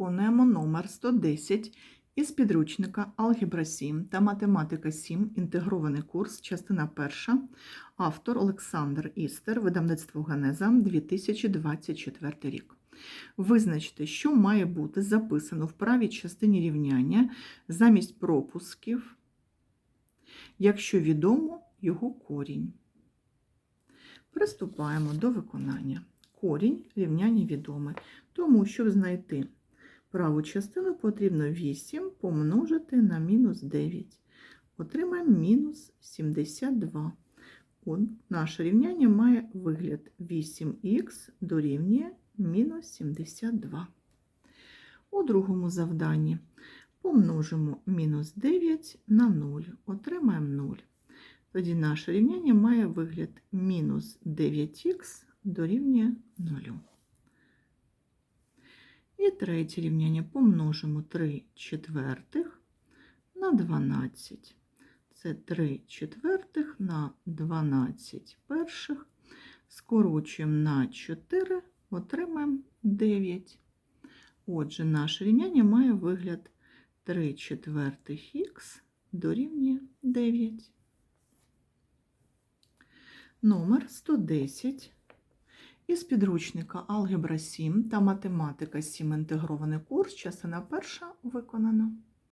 Виконуємо номер 110 із підручника Алгебра 7 та Математика 7. Інтегрований курс, частина 1. Автор Олександр Істер, видавництво Ганеза, 2024 рік. Визначте, що має бути записано в правій частині рівняння замість пропусків, якщо відомо його корінь. Приступаємо до виконання. Корінь рівняння відомий, тому щоб знайти праву частину, потрібно 8 помножити на мінус 9. Отримаємо мінус 72. От, наше рівняння має вигляд 8х дорівнює мінус 72. У другому завданні помножимо мінус 9 на 0, отримаємо 0. Тоді наше рівняння має вигляд мінус 9х дорівнює 0. І третє рівняння помножимо 3 четвертих на 12. Це 3 четвертих на 12 перших. Скорочуємо на 4, отримаємо 9. Отже, наше рівняння має вигляд 3 четвертих х дорівнює 9. Номер 110 із підручника Алгебра 7 та Математика 7 інтегрований курс, частина перша виконано.